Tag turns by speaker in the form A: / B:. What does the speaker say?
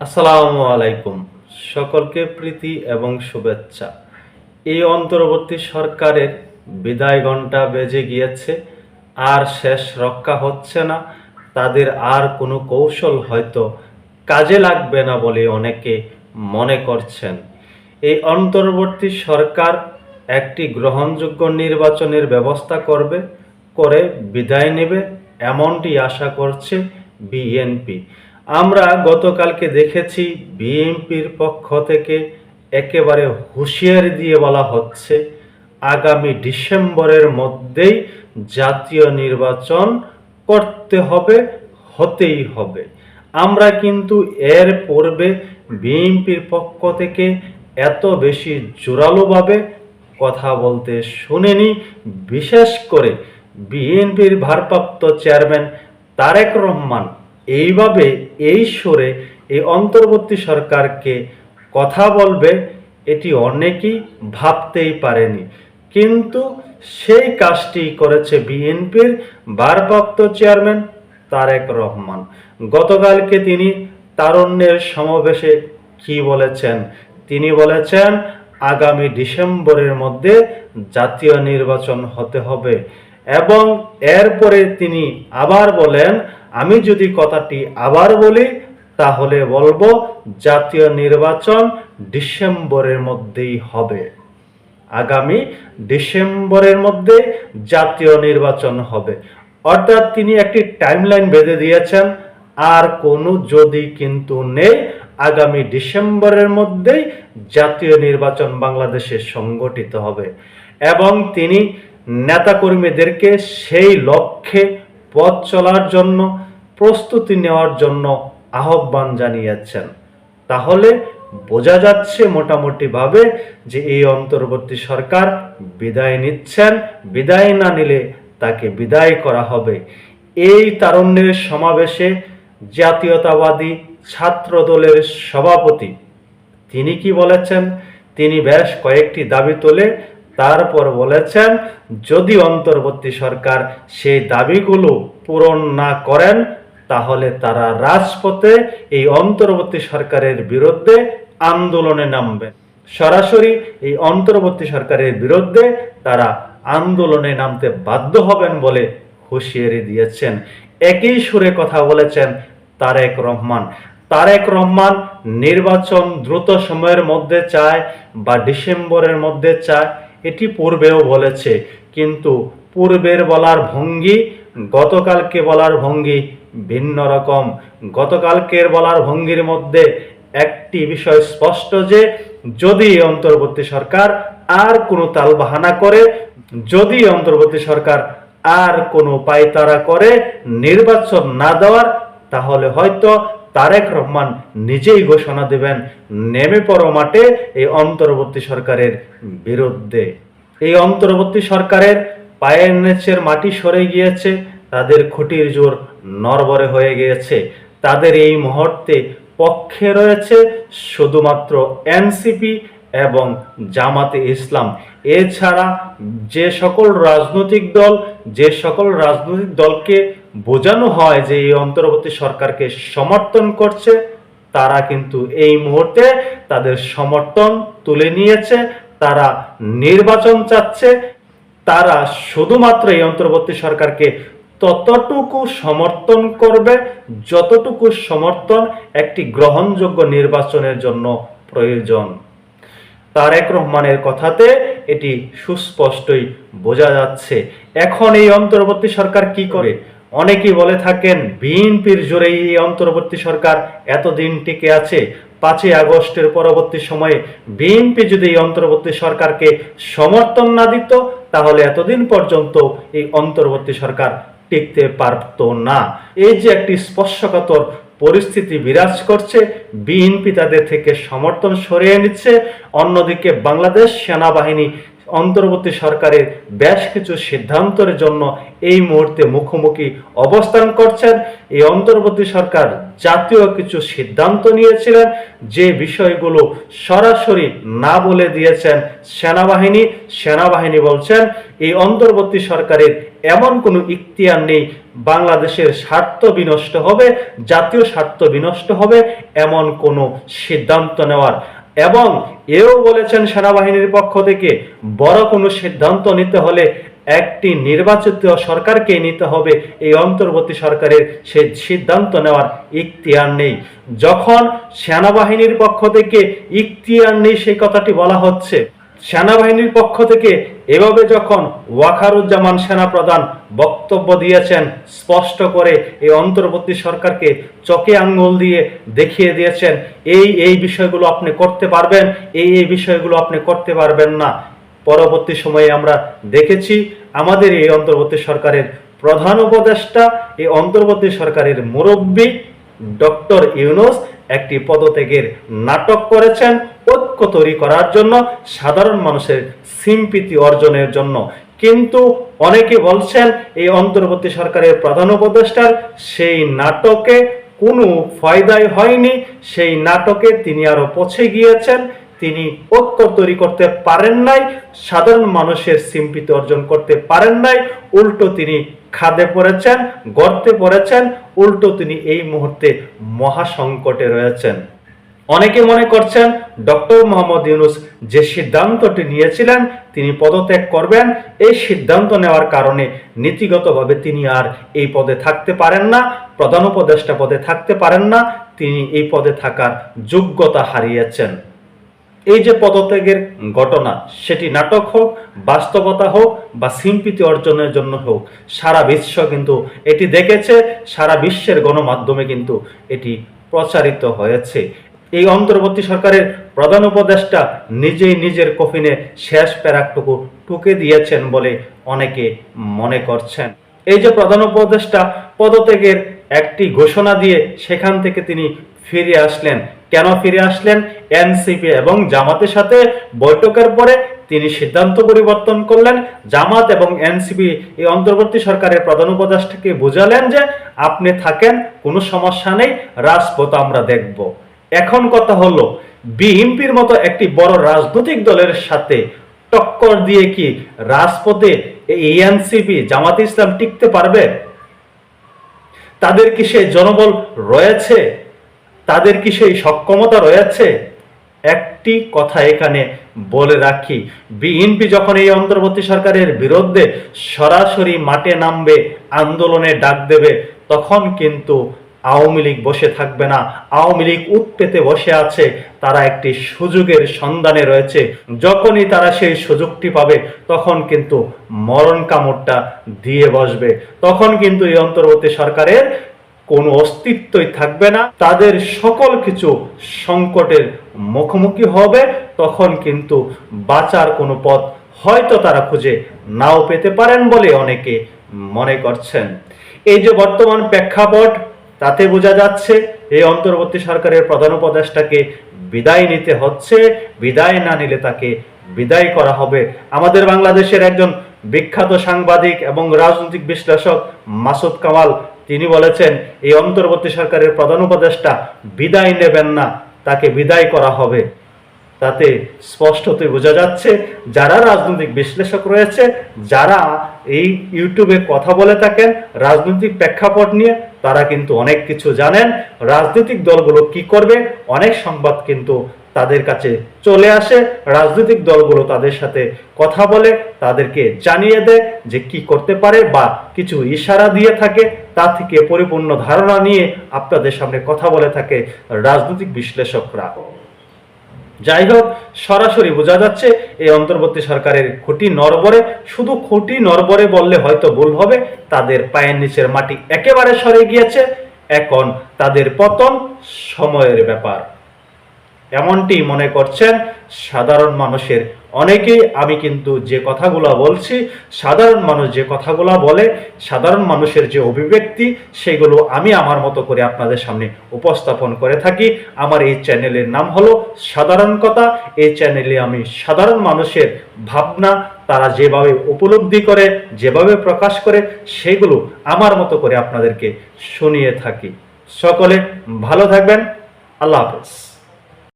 A: আসসালামু আলাইকুম। সকলকে প্রীতি এবং শুভেচ্ছা। এই অন্তর্বর্তী সরকারের বিদায় ঘণ্টা বেজে গিয়েছে, আর শেষ রক্ষা হচ্ছে না। তাদের আর কোনো কৌশল হয়তো কাজে লাগবে না বলে অনেকে মনে করছেন। এই অন্তর্বর্তী সরকার একটি গ্রহণযোগ্য নির্বাচনের ব্যবস্থা করবে, করে বিদায় নেবে, এমনটি আশা করছে বিএনপি। আমরা গতকালকে দেখেছি বিএনপির পক্ষ থেকে একেবারে হুঁশিয়ারি দিয়ে বলা হচ্ছে, আগামী ডিসেম্বরের মধ্যেই জাতীয় নির্বাচন করতে হবে, হতেই হবে। আমরা কিন্তু এর পূর্বে বিএনপির পক্ষ থেকে এত বেশি জোরালোভাবে কথা বলতে শুনেনি। বিশেষ করে বিএনপির ভারপ্রাপ্ত চেয়ারম্যান তারেক রহমান এইভাবে এই সুরে এই অন্তর্বর্তী সরকারকে কথা বলবে, এটি অনেকেই ভাবতেই পারেনি। কিন্তু সেই কাজটি করেছে বিএনপির ভারপ্রাপ্ত চেয়ারম্যান তারেক রহমান। গতকালকে তিনি তারুণ্যের সমাবেশে কি বলেছেন? তিনি বলেছেন, আগামী ডিসেম্বরের মধ্যে জাতীয় নির্বাচন হতে হবে এবং এরপরে তিনি আবার বলেন আমি যদি কথাটি আবার বলি, তাহলে বলব জাতীয় নির্বাচন ডিসেম্বরের মধ্যেই হবে। আগামী ডিসেম্বরের মধ্যে জাতীয় নির্বাচন হবে। অর্থাৎ তিনি একটি টাইমলাইন বেঁধে দিয়েছেন, আর কোনো যদি কিন্তু নেই, আগামী ডিসেম্বরের মধ্যেই জাতীয় নির্বাচন বাংলাদেশে সংগঠিত হবে। এবং তিনি নেতাকর্মীদেরকে সেই লক্ষ্যে পথ চলার জন্য, প্রস্তুতি নেওয়ার জন্য আহ্বান জানিয়েছেন। তাহলে বোঝা যাচ্ছে মোটামুটিভাবে যে এই অন্তর্বর্তী সরকার বিদায় নিচ্ছেন, বিদায় না নিলে তাকে বিদায় করা হবে। এই তারুণ্যের সমাবেশে জাতীয়তাবাদী ছাত্র দলের সভাপতি, তিনি কি বলেছেন? তিনি বেশ কয়েকটি দাবি তোলে তারপর বলেছেন, যদি অন্তর্বর্তী সরকার সেই দাবিগুলো পূরণ না করেন, তাহলে তারা রাজপথে এই অন্তর্বর্তী সরকারের বিরুদ্ধে আন্দোলনে নামবেন সরাসরি এই অন্তর্বর্তী সরকারের বিরুদ্ধে তারা আন্দোলনে নামতে বাধ্য হবেন বলে হুঁশিয়ারি দিয়েছেন। একই সুরে কথা বলেছেন তারেক রহমান। তারেক রহমান নির্বাচন দ্রুত সময়ের মধ্যে চায় বা ডিসেম্বরের মধ্যে চায়। এটি পূর্বেও বলেছে, কিন্তু পূর্বের বলার ভঙ্গি, গতকালকে বলার ভঙ্গি ভিন্ন রকম। গতকালকের বলার ভঙ্গির মধ্যে একটি বিষয় স্পষ্ট যে, যদি অন্তর্বর্তী সরকার আর কোনো তালবাহানা করে, যদি অন্তর্বর্তী সরকার আর কোনো পায়তারা করে, নির্বাচন না দেওয়ার, তাহলে হয়তো তারেক রহমান নিজেই ঘোষণা দেবেন, নেমে পড়ো মাঠে এই অন্তর্বর্তী সরকারের বিরুদ্ধে। এই অন্তর্বর্তী সরকারের পায়ের নিচের মাটি সরে গিয়েছে, তাদের খুঁটির জোর নরবরে হয়ে গিয়েছে। তাদের এই মুহূর্তে পক্ষে রয়েছে শুধুমাত্র এনসিপি এবং জামাতে ইসলাম। এছাড়া যে সকল রাজনৈতিক দল, যে সকল রাজনৈতিক দলকে বোঝানো হয় যে এই অন্তর্বর্তী সরকারকে সমর্থন করছে, তারা কিন্তু এই মুহূর্তে তাদের সমর্থন তুলে নিয়েছে, তারা নির্বাচন চাচ্ছে, তারা শুধুমাত্র এই অন্তর্বর্তী সরকারকে ততটুকু সমর্থন করবে, যতটুকু সমর্থন একটি গ্রহণযোগ্য নির্বাচনের জন্য প্রয়োজন। তারেক রহমানের কথাতে এটি সুস্পষ্টই বোঝা যাচ্ছে। এখন এই অন্তর্বর্তী সরকার কি করে? অনেকেই বলে থাকেন, বিএনপির জোরেই এই অন্তর্বর্তী সরকার এতদিন টিকে আছে। পাঁচই আগস্টের পরবর্তী সময়ে বিএনপি যদি এই অন্তর্বর্তী সরকারকে সমর্থন না দিত, তাহলে এতদিন পর্যন্ত এই অন্তর্বর্তী সরকার টিকতে পারত না। এই যে একটি স্পর্শকাতর পরিস্থিতি বিরাজ করছে, বিএনপি তাদের থেকে সমর্থন সরিয়ে নিচ্ছে। অন্যদিকে বাংলাদেশ সেনাবাহিনী অন্তর্বর্তী সরকারের বেশ কিছু সিদ্ধান্তের জন্য এই মুহূর্তে মুখোমুখি অবস্থান করছেন। এই অন্তর্বর্তী সরকার জাতীয় কিছু সিদ্ধান্ত নিয়েছিলেন, যে বিষয়গুলো সরাসরি না বলে দিয়েছেন সেনাবাহিনী। সেনাবাহিনী বলছেন, এই অন্তর্বর্তী সরকারের এমন কোনো ইখতিয়ার নেই, বাংলাদেশের স্বার্থ বিনষ্ট হবে, জাতীয় স্বার্থ বিনষ্ট হবে, এমন কোনো সিদ্ধান্ত নেওয়ার এবং এও বলেছেন সেনাবাহিনীর পক্ষ থেকে বড় কোনো সিদ্ধান্ত নিতে হলে একটি নির্বাচিত সরকারকে নিতে হবে। এই অন্তর্বর্তী সরকারের সেই সিদ্ধান্ত নেওয়ার ইখতিয়ার নেই। যখন সেনাবাহিনীর পক্ষ থেকে ইখতিয়ার নেই, সেই কথাটি বলা হচ্ছে। সেনাবাহিনীর পক্ষ থেকে এভাবে যখন ওয়াকারুজ্জামান সেনাপ্রধান বক্তব্য দিয়েছেন, স্পষ্ট করে এই অন্তর্বর্তী সরকারকে চকে আঙ্গুল দিয়ে দেখিয়ে দিয়েছেন, এই এই বিষয়গুলো আপনি করতে পারবেন, এই এই বিষয়গুলো আপনি করতে পারবেন না। পরবর্তী সময়ে আমরা দেখেছি আমাদের এই অন্তর্বর্তী সরকারের প্রধান উপদেষ্টা, এই অন্তর্বর্তী সরকারের মুরব্বী ডক্টর ইউনুস একটি পদত্যাগের নাটক করেছেন ঐক্য তৈরি করার জন্য, সাধারণ মানুষের সিম্পিতি অর্জনের জন্য। কিন্তু অনেকে বলছেন, এই অন্তর্বর্তী সরকারের প্রধান উপদেষ্টার সেই নাটকে কোনো ফায়দাই হয়নি। সেই নাটকে তিনি আরও পছে গিয়েছেন। তিনি ঐক্য তৈরি করতে পারেন নাই, সাধারণ মানুষের সিম্পিতি অর্জন করতে পারেন নাই, উল্টো তিনি খাদে পড়েছেন, গর্তে পড়েছেন, উল্টো তিনি এই মুহূর্তে মহাসংকটে রয়েছেন। অনেকে মনে করছেন, ডক্টর মোহাম্মদ ইউনুস যে সিদ্ধান্তটি নিয়েছিলেন, তিনি পদত্যাগ করবেন, এই সিদ্ধান্ত নেওয়ার কারণে নীতিগতভাবে তিনি আর এই পদে থাকতে পারেন না, প্রধান উপদেষ্টা পদে থাকতে পারেন না, তিনি এই পদে থাকার যোগ্যতা হারিয়েছেন। এই যে পদত্যাগের ঘটনা, সেটি নাটক হোক, বাস্তবতা হোক বা সিম্পিতি অর্জনের জন্য হোক, সারা বিশ্ব কিন্তু এটি দেখেছে, সারা বিশ্বের গণমাধ্যমে কিন্তু এটি প্রচারিত হয়েছে। এই অন্তর্বর্তী সরকারের প্রধান উপদেষ্টা নিজেই নিজের কফিনে শেষ প্যারাকটুকু টুকে দিয়েছেন বলে অনেকে মনে করছেন। এই যে প্রধান উপদেষ্টা পদত্যাগের একটি ঘোষণা দিয়ে সেখান থেকে তিনি ফিরে আসলেন। কেন ফিরে আসলেন? এনসিপি এবং জামাতের সাথে বৈঠকের পরে তিনি সিদ্ধান্ত পরিবর্তন করলেন। জামাত এবং এনসিপি এই অন্তর্বর্তী সরকারের প্রধান উপদেষ্টাকে বুঝালেন যে আপনি থাকেন, কোনো সমস্যা নেই, রাজপথ আমরা দেখব। এখন কথা হলো, বিএনপির মতো একটি বড় রাজনৈতিক দলের সাথে টক্কর দিয়ে কি রাজপথে এই এনসিপি, জামাত ইসলাম টিকতে পারবে? তাদের কি সেই জনবল রয়েছে? তাদের কি সেই সক্ষমতা রয়েছে? একটি কথা এখানে বলে রাখি, বিএনপি যখন এই অন্তর্বর্তী সরকারের বিরুদ্ধে সরাসরি মাঠে নামবে, আন্দোলনে ডাক দেবে, তখন কিন্তু আওয়ামী লীগ বসে থাকবে না। আওয়ামী লীগ উৎপেতে বসে আছে, তারা একটি সুযোগের সন্ধানে রয়েছে। যখনই তারা সেই সুযোগটি পাবে, তখন কিন্তু মরণ কামড়টা দিয়ে বসবে। তখন কিন্তু এই অন্তর্বর্তী সরকারের কোনো অস্তিত্বই থাকবে না। তাদের সকল কিছু সংকটের মুখোমুখি হবে। তখন কিন্তু বাঁচার কোনো পথ হয়তো তারা খুঁজে নাও পেতে পারেন বলে অনেকে মনে করছেন। এই যে বর্তমান প্রেক্ষাপট, তাতে বোঝা যাচ্ছে এই অন্তর্বর্তী সরকারের প্রধান উপদেষ্টাকে বিদায় নিতে হচ্ছে। বিদায় না নিলে তাকে বিদায় করা হবে। আমাদের বাংলাদেশের একজন বিখ্যাত সাংবাদিক এবং রাজনৈতিক বিশ্লেষক মাসুদ কামাল তিনি বলেছেন, এই অন্তর্বর্তী সরকারের প্রধান উপদেষ্টা বিদায় নেবেন না, তাকে বিদায় করা হবে। তাতে স্পষ্টতই বোঝা যাচ্ছে, যারা রাজনৈতিক বিশ্লেষক রয়েছে, যারা এই ইউটিউবে কথা বলে থাকেন, রাজনৈতিক প্রেক্ষাপট নিয়ে, তারা কিন্তু অনেক কিছু জানেন। রাজনৈতিক দলগুলো কি করবে? অনেক সংবাদ কিন্তু তাদের কাছে চলে আসে, রাজনৈতিক দলগুলো তাদের সাথে কথা বলে, তাদেরকে জানিয়ে দেয় যে কি করতে পারে বা কিছু ইশারা দিয়ে থাকে। তা থেকে পরিপূর্ণ ধারণা নিয়ে আপনাদের সামনে কথা বলে থাকে রাজনৈতিক বিশ্লেষকরা। যাই হোক, সরাসরি বোঝা যাচ্ছে এই অন্তর্বর্তী সরকারের খুঁটি নরবরে শুধু খুঁটি নরবরে বললে হয়তো ভুল হবে, তাদের পায়ের নিচের মাটি একেবারে সরে গিয়েছে। এখন তাদের পতন সময়ের ব্যাপার। এমনটি মনে করছেন সাধারণ মানুষের। অনেকেই আমি কিন্তু যে কথাগুলো বলছি, সাধারণ মানুষ যে কথাগুলো বলে, সাধারণ মানুষের যে অভিব্যক্তি, সেগুলো আমি আমার মতো করে আপনাদের সামনে উপস্থাপন করে থাকি। আমার এই চ্যানেলের নাম হলো সাধারণ কথা। এই চ্যানেলে আমি সাধারণ মানুষের ভাবনা, তারা যেভাবে উপলব্ধি করে, যেভাবে প্রকাশ করে, সেগুলো আমার মতো করে আপনাদেরকে শুনিয়ে থাকি। সকলে ভালো থাকবেন। আল্লাহ হাফেজ।